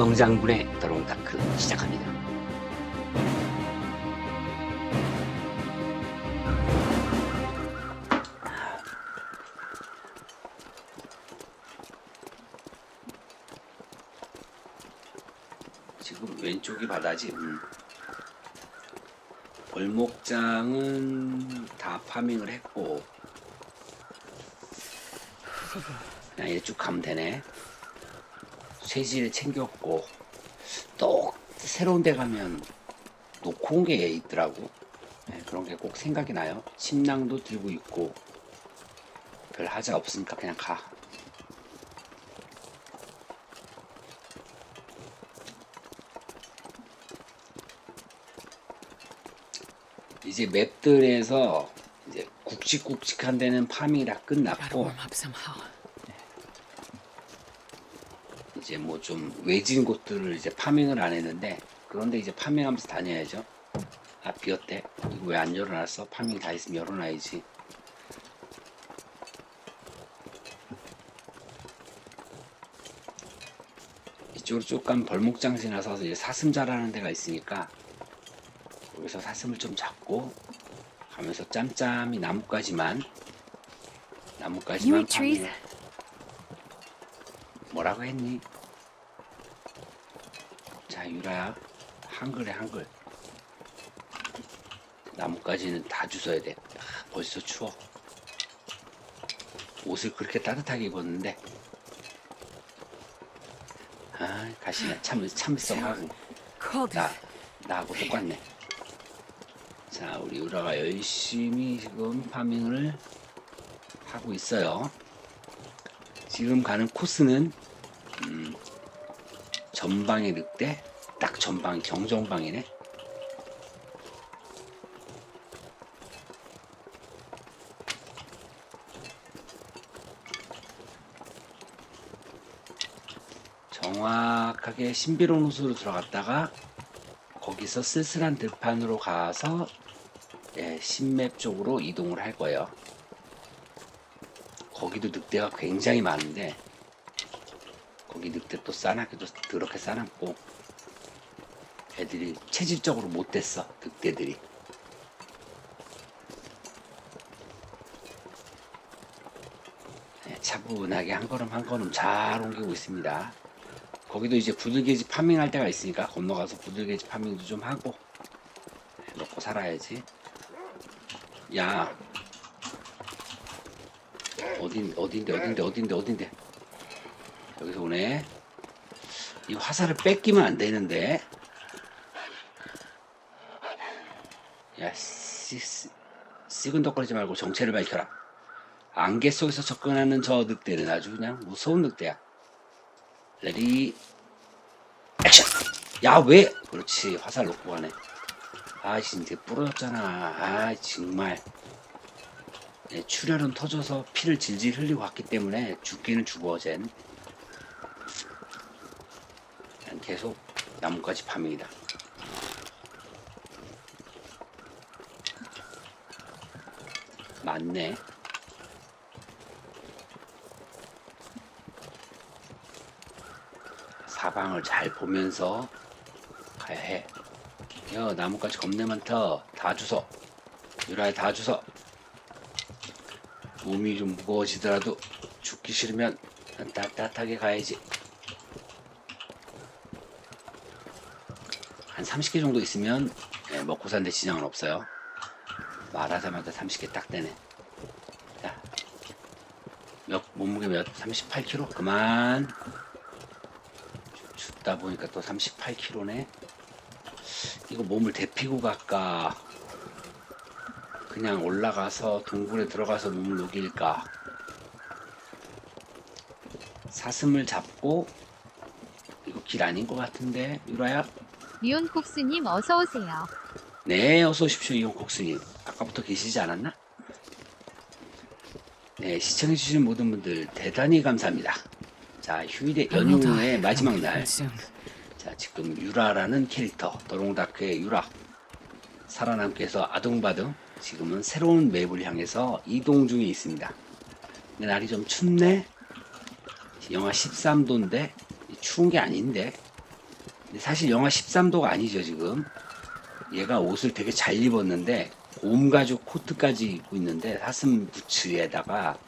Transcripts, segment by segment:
응장군의 더롱다크 시작합니다. 지금 왼쪽이 바다지. 음. 벌목장은 다 파밍을 했고 그냥 이렇게 쭉 가면 되네. 쇠질 챙겼고 또 새로운 데 가면 놓고 온 게 있더라고. 네, 그런 게 꼭 생각이 나요. 침낭도 들고 있고 별 하자 없으니까 그냥 가. 이제 맵들에서 이제 굵직굵직한 데는 파밍이 다 끝났고. 이제 뭐 좀 외진 곳들을 이제 파밍을 안 했는데 그런데 이제 파밍하면서 다녀야죠. 아 비었대. 이거 왜 안 열어놨어? 파밍 다 있으면 열어놔야지. 이쪽으로 쭉 가면 벌목장 지나서 이제 사슴 자라는 데가 있으니까 거기서 사슴을 좀 잡고 가면서 짬짬이 나뭇가지만 나뭇가지만? 파밍을 뭐라고 했니? 자 유라야. 한글에 한글. 나뭇가지는 다 주워야 돼. 아, 벌써 추워. 옷을 그렇게 따뜻하게 입었는데. 아 가시나. 참 참을성하고. 나 나하고 똑같네. 자 우리 유라가 열심히 지금 파밍을 하고 있어요. 지금 가는 코스는 음, 전방의 늑대 딱 전방이 정정방이네 정확하게 신비로운 호수로 들어갔다가 거기서 쓸쓸한 들판으로 가서 예, 신맵 쪽으로 이동을 할 거예요. 거기도 늑대가 굉장히 많은데 늑대 또 싸납기도 더럽게 싸납고 애들이 체질적으로 못됐어 늑대들이. 네, 차분하게 한 걸음 한 걸음 잘 옮기고 있습니다. 거기도 이제 부들개지 파밍할 때가 있으니까 건너가서 부들개지 파밍도 좀 하고 네, 먹고 살아야지. 야 어딘 어딘데 어딘데 어딘데 어딘데? 여기서 오네 이 화살을 뺏기면 안 되는데. 야 씨, 씨, 시근덕거리지 말고 정체를 밝혀라. 안개 속에서 접근하는 저 늑대는 아주 그냥 무서운 늑대야. 레디 액션! 야 왜? 그렇지 화살 놓고 가네. 아 진짜 부러졌잖아. 아 정말. 네, 출혈은 터져서 피를 질질 흘리고 왔기 때문에 죽기는 죽어 쟨 그냥 계속 나뭇가지 파밍이다 맞네 사방을 잘 보면서 가야 해. 야, 나뭇가지 겁내 많다. 다 주워. 유라야, 다 주워. 몸이 좀 무거워지더라도 죽기 싫으면 따뜻하게 가야지. 30개 정도 있으면 예, 먹고 사는데 지장은 없어요. 말하자마자 30개 딱 되네. 자, 몇, 몸무게 몇? 38kg? 그만. 춥다 보니까 또 38kg네. 이거 몸을 데피고 갈까? 그냥 올라가서 동굴에 들어가서 몸을 녹일까? 사슴을 잡고 이거 길 아닌 것 같은데 유라야? 미온콕스님 어서 오세요. 네, 어서 오십시오, 이용국수님. 아까부터 계시지 않았나? 네, 시청해주신 모든 분들 대단히 감사합니다. 자, 휴일의 연휴의 마지막 날. 자, 지금 유라라는 캐릭터, 더롱다크의 유라. 살아남기 위해서 아둥바둥. 지금은 새로운 맵을 향해서 이동 중에 있습니다. 근데 날이 좀 춥네? 영하 13도인데, 추운 게 아닌데, 사실 영하 13도가 아니죠 지금. 얘가 옷을 되게 잘 입었는데 옴가죽 코트까지 입고 있는데 사슴 부츠에다가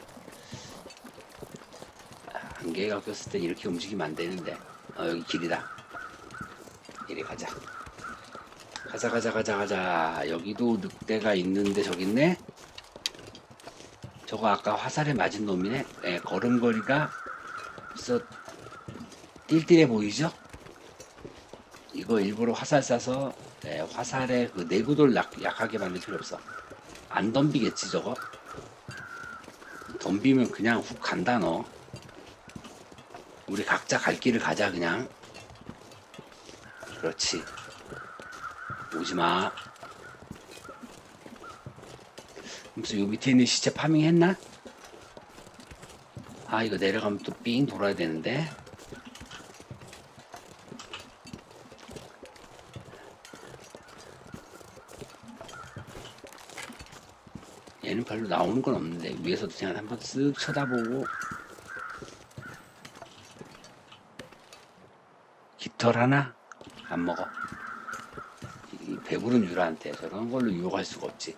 안개가 꼈을 때 이렇게 움직이면 안 되는데. 어 여기 길이다. 이리 가자. 가자 가자 가자 가자. 여기도 늑대가 있는데 저기 있네. 저거 아까 화살에 맞은 놈이네. 예, 걸음걸이가 벌써 띨띨해 보이죠 이거 일부러 화살 쏴서 예, 화살에 그 내구도를 약, 약하게 만들 필요 없어. 안 덤비겠지 저거? 덤비면 그냥 훅 간다 너. 우리 각자 갈 길을 가자 그냥. 그렇지. 오지마. 무슨 요 밑에 있는 시체 파밍 했나? 아 이거 내려가면 또 삥 돌아야 되는데 얘는 별로 나오는 건 없는데 위에서도 그냥 한번 쓱 쳐다보고 깃털 하나 안 먹어. 이 배부른 유라한테 저런 걸로 유혹할 수가 없지.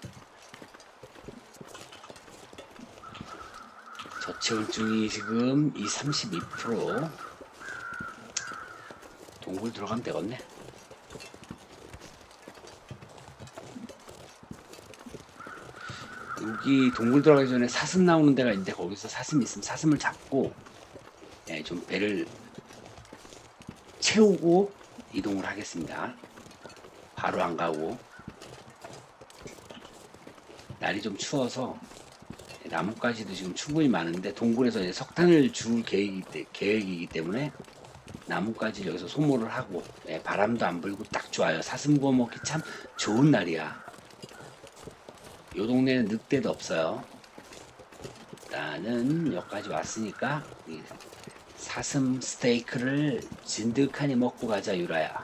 저체온증이 지금 이 32% 동굴 들어가면 되겠네 여기 동굴 들어가기 전에 사슴 나오는 데가 있는데 거기서 사슴 있으면 사슴을 잡고 예, 좀 배를 채우고 이동을 하겠습니다. 바로 안 가고 날이 좀 추워서 나뭇가지도 지금 충분히 많은데 동굴에서 이제 석탄을 줄 계획이기, 때- 계획이기 때문에 나뭇가지 여기서 소모를 하고 예, 바람도 안 불고 딱 좋아요. 사슴 구워 먹기 참 좋은 날이야. 요 동네는 늑대도 없어요. 나는 여기까지 왔으니까 이 사슴 스테이크를 진득하니 먹고 가자 유라야.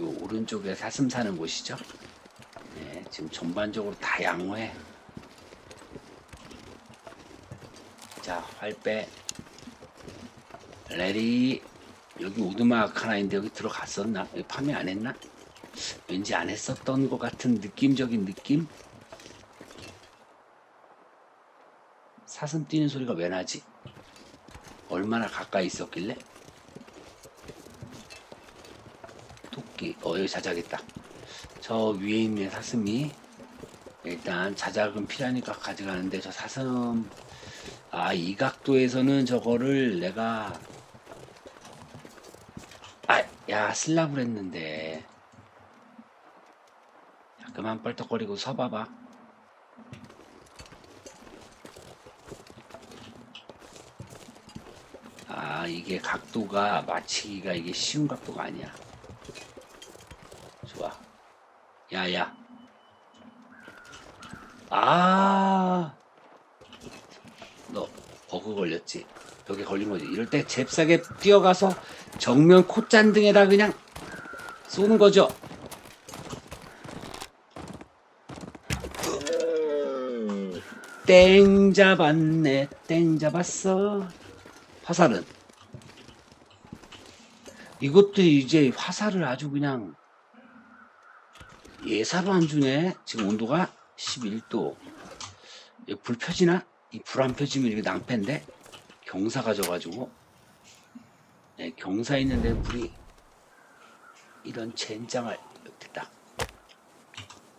요 오른쪽에 사슴 사는 곳이죠. 네, 지금 전반적으로 다 양호해. 자, 활빼. 레디. 여기 오두막 하나 있는데 여기 들어갔었나? 여기 파밍 안 했나? 왠지 안 했었던 것 같은 느낌적인 느낌? 사슴 뛰는 소리가 왜 나지? 얼마나 가까이 있었길래? 토끼, 어, 여기 자작했다. 저 위에 있는 사슴이 일단 자작은 필요하니까 가져가는데 저 사슴, 아, 이 각도에서는 저거를 내가 아, 야, 슬라브를 했는데. 야, 그만 뻘떡거리고 서봐봐. 아, 이게 각도가 맞히기가 이게 쉬운 각도가 아니야. 좋아. 야, 야. 아, 너 버그 걸렸지? 벽에 걸린 거지. 이럴 때 잽싸게 뛰어가서 정면 콧잔 등에다 그냥 쏘는 거죠. 땡 잡았네. 땡 잡았어. 화살은 이것도 이제 화살을 아주 그냥 예사로 안 주네. 지금 온도가 11도. 불 펴지나? 이 불 안 펴지면 이게 낭패인데 경사가 져가지고 네, 경사 있는데 불이 이런 젠장을 됐다.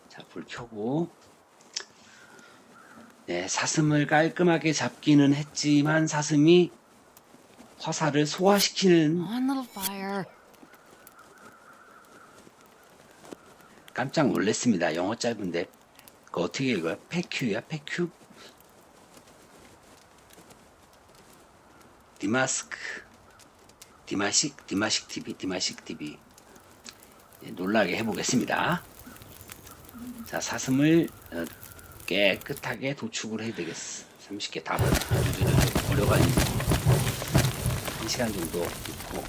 자, 불 켜고 네, 사슴을 깔끔하게 잡기는 했지만 사슴이 화살을 소화시키는. 깜짝 놀랐습니다. 영어 짧은데 그 어떻게 읽어요? 페큐야 페큐? 디마스크 디마식 디마식 TV 디마식 TV 네, 놀라게 해보겠습니다. 자 사슴을 어, 깨끗하게 도축을 해야 되겠어. 30개 다 버려- 버려가지고 한 시간 정도 있고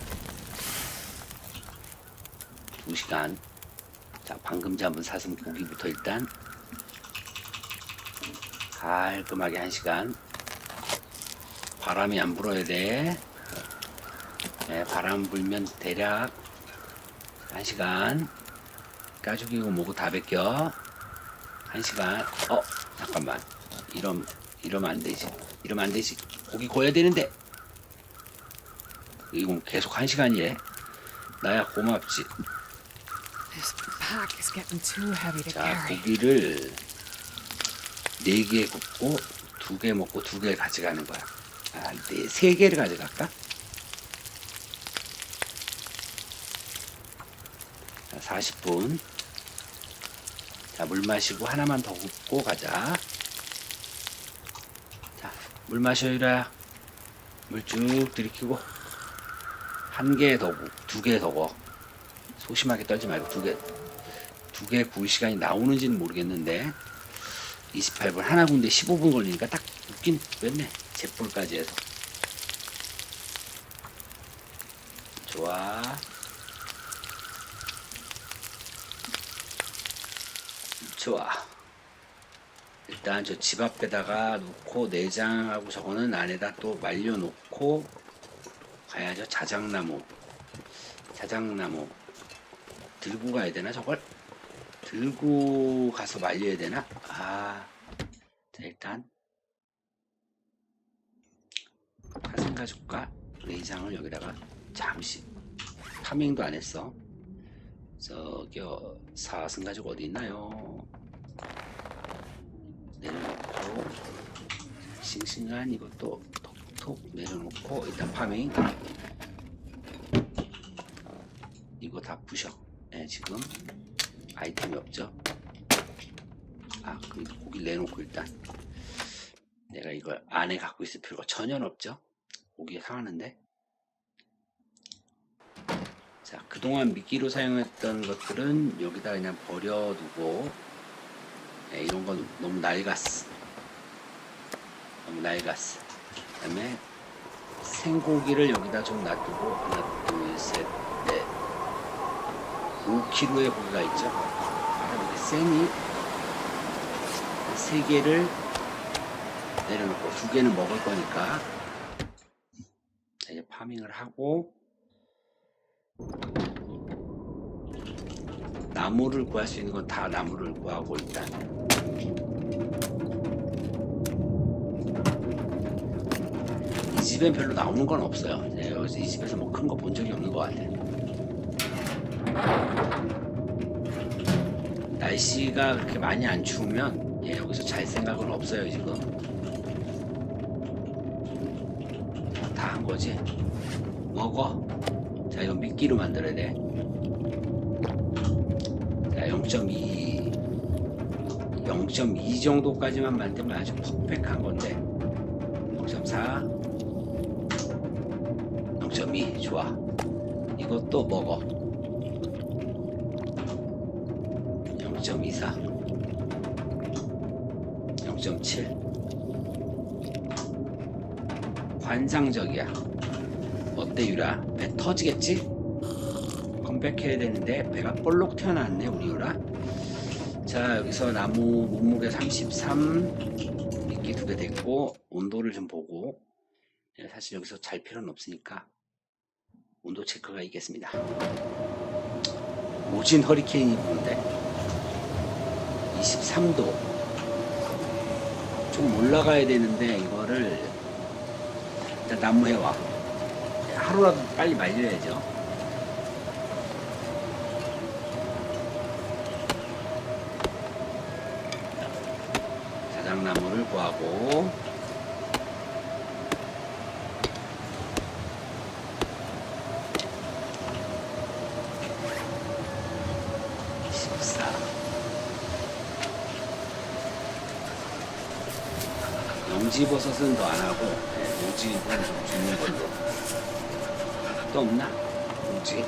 두 시간 자, 방금 잡은 사슴 고기부터 일단 깔끔하게 한 시간. 바람이 안 불어야 돼. 네, 바람 불면 대략 한 시간. 가죽이고 뭐고 다 벗겨. 한 시간. 어, 잠깐만. 이러면, 이러면 안 되지. 이러면 안 되지. 고기 구워야 되는데. 이거 계속 한 시간이래. 나야 고맙지. 자. 고기를 네개 굽고 두개 먹고 두개 가져가는 거야. 아, 네, 세 개를 가져갈까? 40분. 자, 물 마시고 하나만 더 굽고 가자. 자, 물 마셔, 유라야. 물 쭉 들이키고. 한 개 더 구, 두 개 더 구워. 소심하게 떨지 말고 두 개, 두 개 구울 시간이 나오는지는 모르겠는데 28분 하나 군데 15분 걸리니까 딱 웃긴 됐네 제풀까지 해서 좋아 좋아 일단 저 집 앞에다가 놓고 내장하고 저거는 안에다 또 말려 놓고 가야죠 자작나무 자작나무 들고 가야 되나 저걸? 들고 가서 말려야 되나? 아, 자 일단 화생가죽과 내장을 여기다가 잠시 파밍도 안 했어. 저기요 사슴 가죽 어디 있나요? 내려놓고 싱싱한 이것도 톡톡 내려놓고 일단 파밍 이거 다 부셔. 예, 지금 아이템이 없죠. 아, 그럼 고기 내놓고 일단 내가 이걸 안에 갖고 있을 필요가 전혀 없죠. 고기가 상하는데. 자, 그동안 미끼로 사용했던 것들은 여기다 그냥 버려두고 예, 이런 건 너무 낡았어. 너무 낡았어. 그 다음에 생고기를 여기다 좀 놔두고 하나, 둘, 셋, 넷, 5kg의 고기가 있죠. 이렇게 생이 세 개를 내려놓고 두 개는 먹을 거니까 자, 이제 파밍을 하고 나무를 구할 수 있는 건 다 나무를 구하고 일단 이 집엔 별로 나오는 건 없어요. 네, 이 집에서 뭐 큰 거 본 적이 없는 것 같아요. 날씨가 그렇게 많이 안 추우면 예, 여기서 잘 생각은 없어요 지금 다 한 거지 먹어 자 이거 미끼로 만들어야 돼자 0.2 0.2 정도까지만 만들면 아주 퍼펙한 건데. 0.4 0.2 좋아. 이것도 먹어. 0.24 0.7 환상적이야. 어때 유라? 배 터지겠지? 컴백해야 되는데 배가 볼록 튀어나왔네 우리 유라 자 여기서 나무 몸무게 33 미끼 두개 됐고 온도를 좀 보고. 예, 사실 여기서 잘 필요는 없으니까 온도 체크가 있겠습니다. 모진 허리케인이 부는데 23도. 좀 올라가야 되는데 이거를 일단 나무 해와. 하루라도 빨리 말려야죠 십사 용지버섯은 더 안 하고 네, 용지는 좀 주는 걸로. 또 없나? 용지?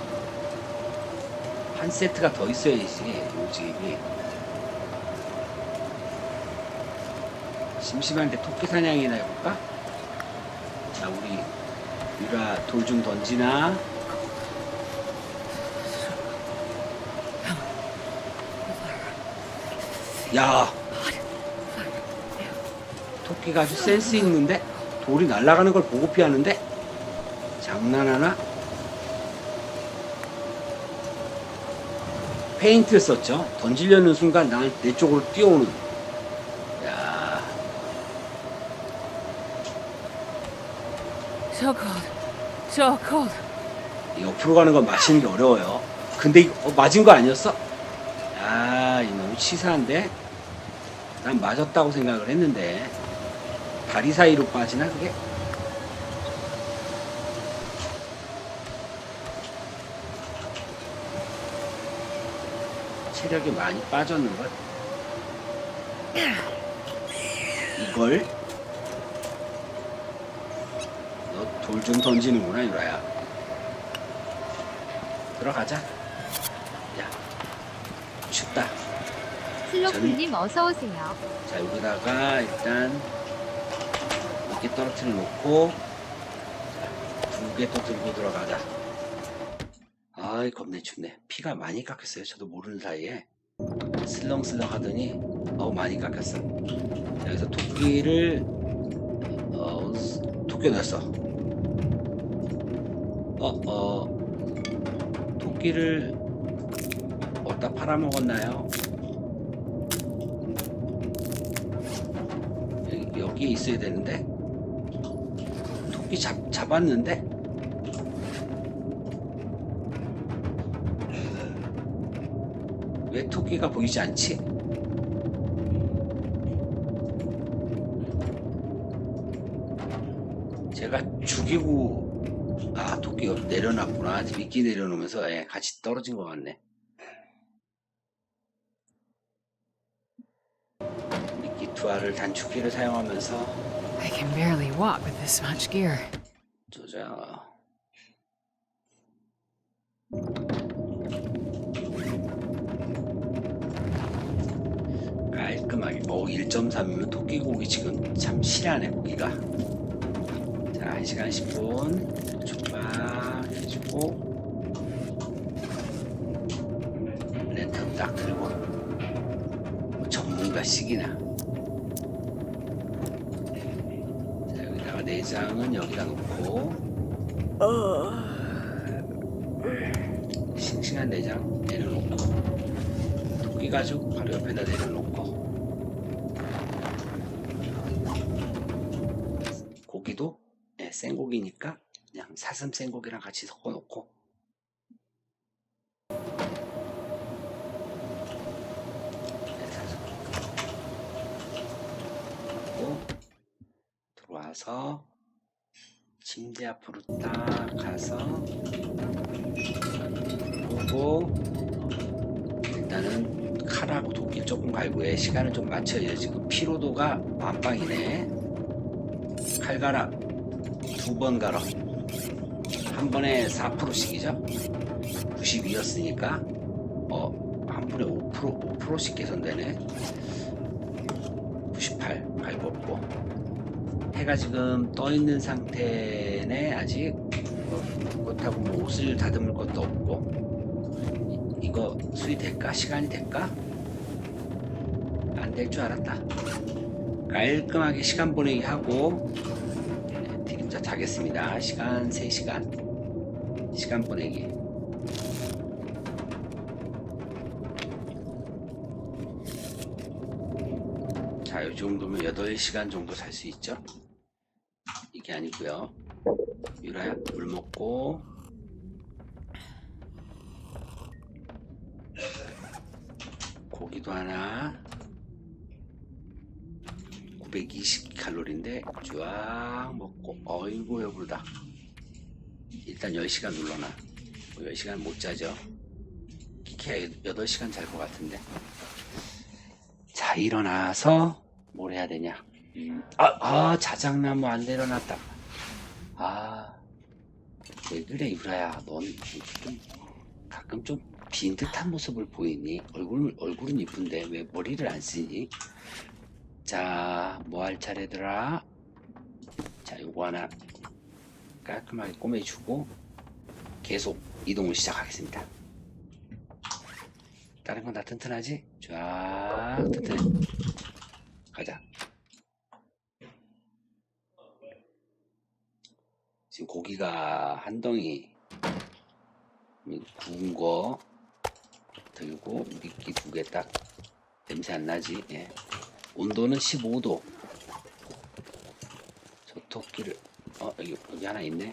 한 세트가 더 있어야지 용지입이 심심한데 토끼 사냥이나 해볼까? 자 우리 유라 돌 좀 던지나? 야 토끼가 아주 센스 있는데 돌이 날아가는 걸 보고 피하는데 장난하나? 페인트를 썼죠. 던지려는 순간 난내 쪽으로 뛰어오는. 야, So cold. So. 이 옆으로 가는 건 맞히는 게 어려워요. 근데 이- 어, 맞은 거 아니었어? 아, 이 너무 치사한데? 난 맞았다고 생각을 했는데 다리 사이로 빠지나 그게? 체력이 많이 빠졌는걸? 이걸? 너 돌 좀 던지는구나 유라야. 들어가자. 야 춥다. 슬로플님 어서 오세요. 자 여기다가 일단 이렇게 떨어뜨려 놓고 두 개 또 들고 들어가자. 아이 겁내 춥네. 피가 많이 깎였어요 저도 모르는 사이에. 슬렁슬렁 하더니 어우 많이 깎였어. 자 여기서 토끼를 어 스- 토끼 넣었어 어 어 토끼를 어디다 팔아먹었나요? 여기, 여기에 있어야 되는데 토끼 잡, 잡았는데 왜 토끼가 보이지 않지? 제가 죽이고 여기 내려놨구나. 미끼 내려놓으면서 예, 같이 떨어진 것 같네. 미끼 투하를 단축키를 사용하면서 I can barely walk with this much gear. 조자. 깔끔하게. 어 1.3이면 토끼고기 지금 참 실하네 고기가 자 1시간 10분. 출발 해주고. 랜턴 딱 들고. 전문가식이나. 자 여기다가 내장은 여기다 놓고. 싱싱한 내장 내려놓고. 토끼 가죽 바로 옆에다 내려놓고 고기도 네, 생고기니까 그냥 사슴 생고기랑 같이 섞어놓고. 네, 사슴. 그리고 들어와서 침대 앞으로 딱 가서 보고 일단은 칼하고 도끼 조금 갈고요 시간을 좀 맞춰야 지금 피로도가 만빵이네. 칼 갈아 두 번 갈아 한 번에 4%씩이죠? 92였으니까 어 한 번에 5% 5%씩 개선되네. 98 갈고 없고. 해가 지금 떠 있는 상태네 아직. 어, 그렇다고 뭐 옷을 다듬을 것도 없고. 이, 이거 수리 될까? 시간이 될까? 안 될 줄 알았다. 깔끔하게 시간 보내기 하고. 네, 드림자 자겠습니다. 시간 3시간. 시간 보내기. 자, 이 정도면 8시간 정도 살 수 있죠? 이게 아니고요. 유라야, 물 먹고. 고기도 하나 920칼로리인데 쫙 먹고. 어이구 배부르다. 일단 10시간 눌러놔. 10시간 못 자죠. 키키야 8시간 잘 것 같은데. 자 일어나서 뭘 해야 되냐? 음, 아, 아 자작나무 안 내려놨다. 아 왜 그래 유라야 넌 좀 가끔 좀 빈 듯한 모습을 보이니? 얼굴 얼굴은 이쁜데 왜 머리를 안 쓰니 자, 뭐 할 차례더라? 자, 요거 하나 깔끔하게 꼬매주고 계속 이동을 시작하겠습니다. 다른 건 다 튼튼하지? 쫙 튼튼해. 가자. 지금 고기가 한 덩이 구운 거 들고 미끼 두 개 딱 냄새 안 나지? 예. 온도는 15도. 저 토끼를 어 여기 여기 하나 있네.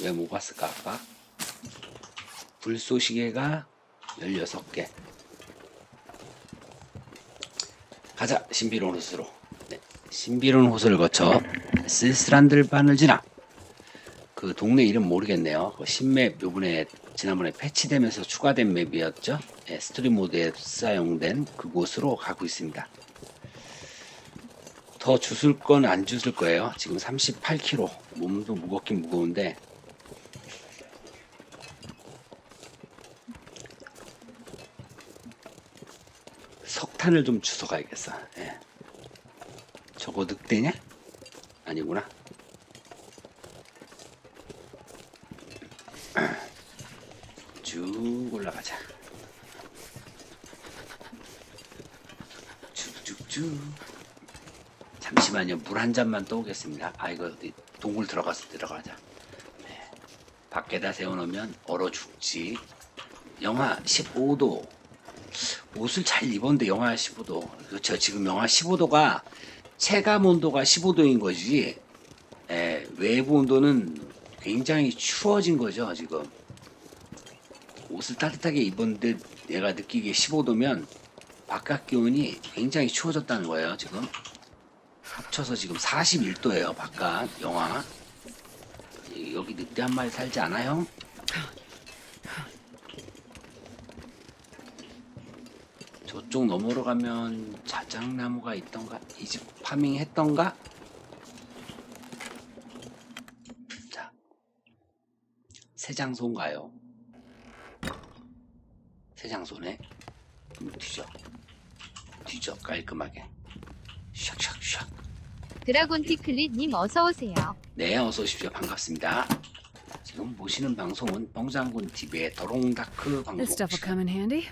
왜 못 봤을까 아까? 불쏘시개가 16개. 가자 신비로운 호수로. 네. 신비로운 호수를 거쳐 쓸쓸한 들판을 지나 그 동네 이름 모르겠네요. 그 신맵 요번에 지난번에 패치되면서 추가된 맵이었죠. 예, 스토리 모드에 사용된 그곳으로 가고 있습니다. 더 주술 건 안 주술 거예요. 지금 38kg. 몸도 무겁긴 무거운데 석탄을 좀 주워 가야겠어. 예. 저거 늑대냐? 아니구나. 쭉 올라가자. 쭉쭉쭉. 잠시만요. 물 한 잔만 떠오겠습니다. 아 이거 어디 동굴 들어가서 들어가자. 네. 밖에다 세워놓으면 얼어 죽지. 영하 15도. 옷을 잘 입었는데 영하 15도. 그렇죠. 지금 영하 15도가 체감 온도가 15도인 거지. 예, 외부 온도는 굉장히 추워진 거죠, 지금. 옷을 따뜻하게 입었는데 내가 느끼기에 15도면 바깥 기온이 굉장히 추워졌다는 거예요, 지금. 합쳐서 지금 41도예요, 바깥 영하. 이- 여기 늑대 한 마리 살지 않아요? 저쪽 너머로 가면 자작나무가 있던가? 이 집 파밍 했던가? 자, 새 장소인가요? 새 장소네. 그럼 뒤져. 뒤져, 깔끔하게. 샥샥샥. 드라곤티클릿님 어서오세요. 네, 어서 오십시오. 반갑습니다. 지금 보시는 방송은 뻥장군 TV의 더롱다크 방송. This stuff will come in handy.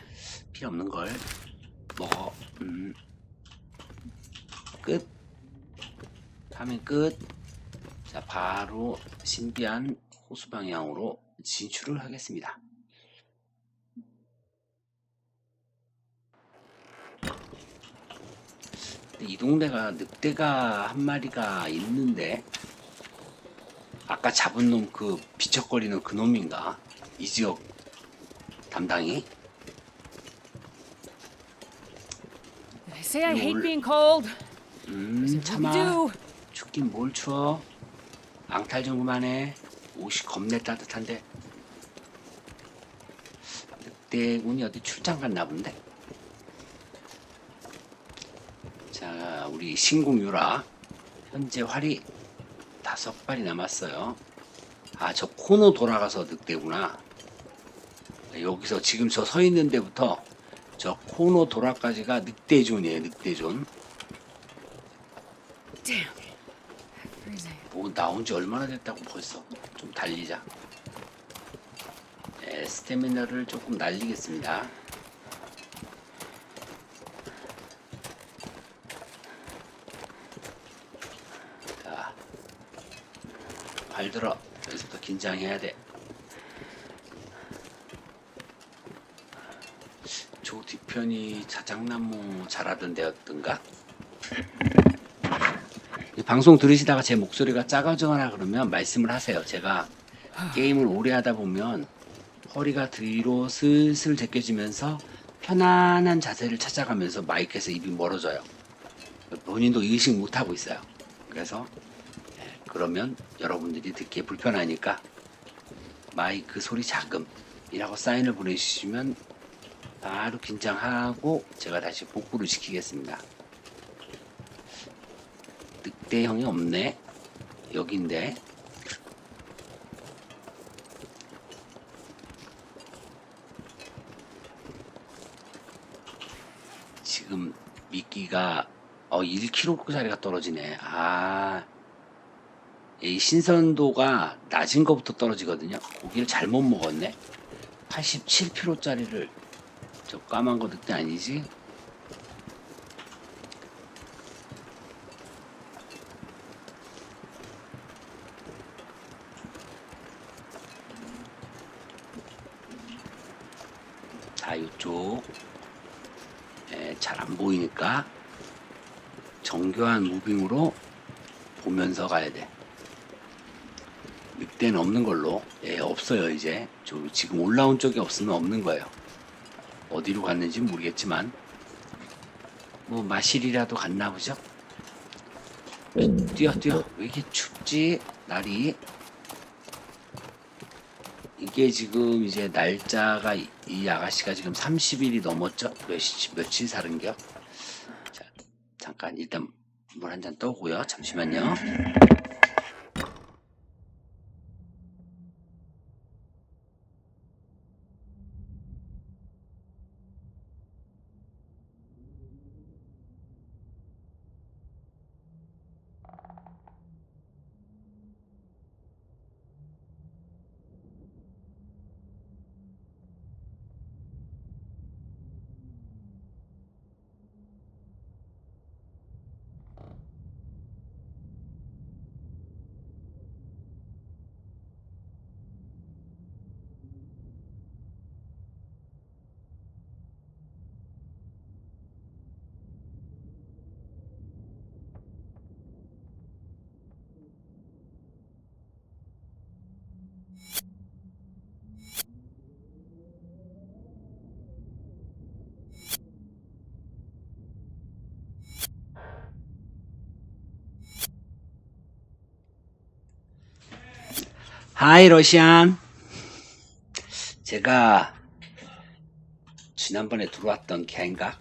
필요 없는 걸 먹어. 음. 끝. 하면 끝. 자, 바로 신비한 호수 방향으로 진출을 하겠습니다. 근데 이 동네가 늑대가 한 마리가 있는데 아까 잡은 놈 그 비척거리는 그 놈인가? 이 지역 담당이? They say I hate being cold. 음, 참아. do? 춥긴 뭘 추워. 앙탈 좀 그만해. 옷이 겁내 따뜻한데. 늑대군이 어디 출장 갔나 본데. 자, 우리 신궁유라. 현재 활이 다섯 발이 남았어요. 아, 저 코너 돌아가서 늑대구나. 여기서 지금 저 서 있는 데부터 저 코너 돌아까지가 늑대존이에요, 늑대존. 뭐 나온 지 얼마나 됐다고 벌써 좀 달리자. 네, 스태미나를 조금 날리겠습니다. 발 들어. 여기서부터 긴장해야 돼. 저 뒤편이 자작나무 자라던 데였던가? 이 방송 들으시다가 제 목소리가 작아지거나 그러면 말씀을 하세요. 제가 게임을 오래 하다 보면 허리가 뒤로 슬슬 제껴지면서 편안한 자세를 찾아가면서 마이크에서 입이 멀어져요. 본인도 의식 못 하고 있어요. 그래서 예, 그러면 여러분들이 듣기에 불편하니까 마이크 소리 작음이라고 사인을 보내주시면 바로 긴장하고 제가 다시 복구를 시키겠습니다. 늑대형이 없네. 여긴데. 지금 미끼가 어 1kg짜리가 떨어지네. 아. 이 신선도가 낮은 것부터 떨어지거든요. 고기를 잘못 먹었네. 87kg짜리를 저 까만 거 늑대 아니지? 자, 이쪽 예, 네, 잘안 보이니까 정교한 무빙으로 보면서 가야 돼. 늑대는 없는 걸로. 예, 없어요, 이제. 저 지금 올라온 쪽이 없으면 없는 거예요. 어디로 갔는지 모르겠지만, 뭐, 마실이라도 갔나 보죠? 뛰어, 뛰어. 왜 이렇게 춥지? 날이. 이게 지금 이제 날짜가, 이, 이 아가씨가 지금 30일이 넘었죠? 며칠, 며칠 사는겨? 자, 잠깐, 일단 물 한 잔 떠오고요. 잠시만요. 하이 러시안 제가 지난번에 들어왔던 갱각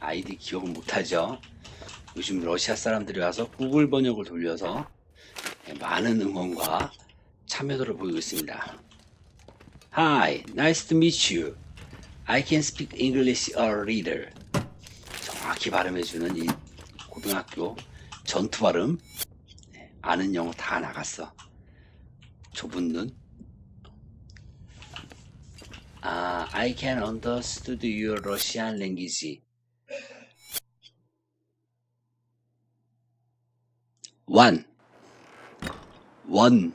아이디 기억을 못하죠. 요즘 러시아 사람들이 와서 구글 번역을 돌려서 많은 응원과 참여도를 보이고 있습니다. Hi, nice to meet you. I can speak English a little. 정확히 발음해주는 이 고등학교 전투 발음. 네, 아는 영어 다 나갔어 좁은 눈. 아, I can understand your Russian language. One. One.